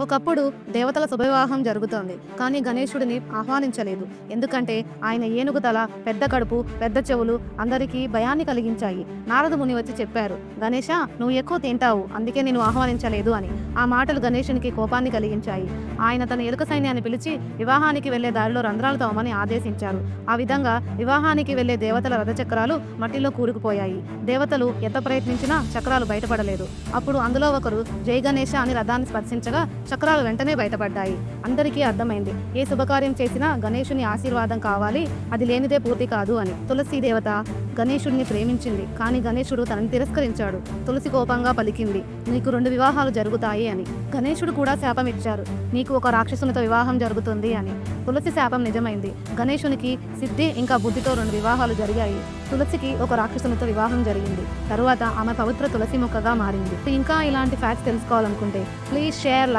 ఒకప్పుడు దేవతల శుభవివాహం జరుగుతోంది కానీ గణేశుడిని ఆహ్వానించలేదు. ఎందుకంటే ఆయన ఏనుగు తల పెద్ద కడుపు పెద్ద చెవులు అందరికీ భయాన్ని కలిగించాయి. నారద ముని వచ్చి చెప్పారు గణేష నువ్వు ఎక్కువ తింటావు అందుకే నేను ఆహ్వానించలేదు అని. ఆ మాటలు గణేషునికి కోపాన్ని కలిగించాయి. ఆయన తన ఎలుక సైన్యాన్ని పిలిచి వివాహానికి వెళ్ళే దారిలో రంధ్రాలు తోమని ఆదేశించారు. ఆ విధంగా వివాహానికి వెళ్ళే దేవతల రథచక్రాలు మట్టిలో కూరుకుపోయాయి. దేవతలు ఎంత ప్రయత్నించినా చక్రాలు బయటపడలేదు. అప్పుడు అందులో ఒకరు జై గణేష అని రథాన్ని స్పర్శించగా చక్రాలు వెంటనే బయటపడ్డాయి. అందరికీ అర్థమైంది. ఏ శుభకార్యం చేసినా గణేశుని ఆశీర్వాదం కావాలి అది లేనిదే పూర్తి కాదు అని. తులసి దేవత గణేశుడిని ప్రేమించింది. కానీ గణేశుడు తనని తిరస్కరించాడు. తులసి కోపంగా పలికింది. నీకు రెండు వివాహాలు జరుగుతాయి అని. గణేశుడు కూడా శాపం ఇచ్చారు. నీకు ఒక రాక్షసునితో వివాహం జరుగుతుంది అని. తులసి శాపం నిజమైంది. గణేశునికి సిద్ధి ఇంకా బుద్ధితో రెండు వివాహాలు జరిగాయి. తులసికి ఒక రాక్షసునితో వివాహం జరిగింది. తరువాత ఆమె పవిత్ర తులసి మొక్కగా మారింది. ఇంకా ఇలాంటి ఫ్యాక్ట్స్ తెలుసుకోవాలనుకుంటే ప్లీజ్ షేర్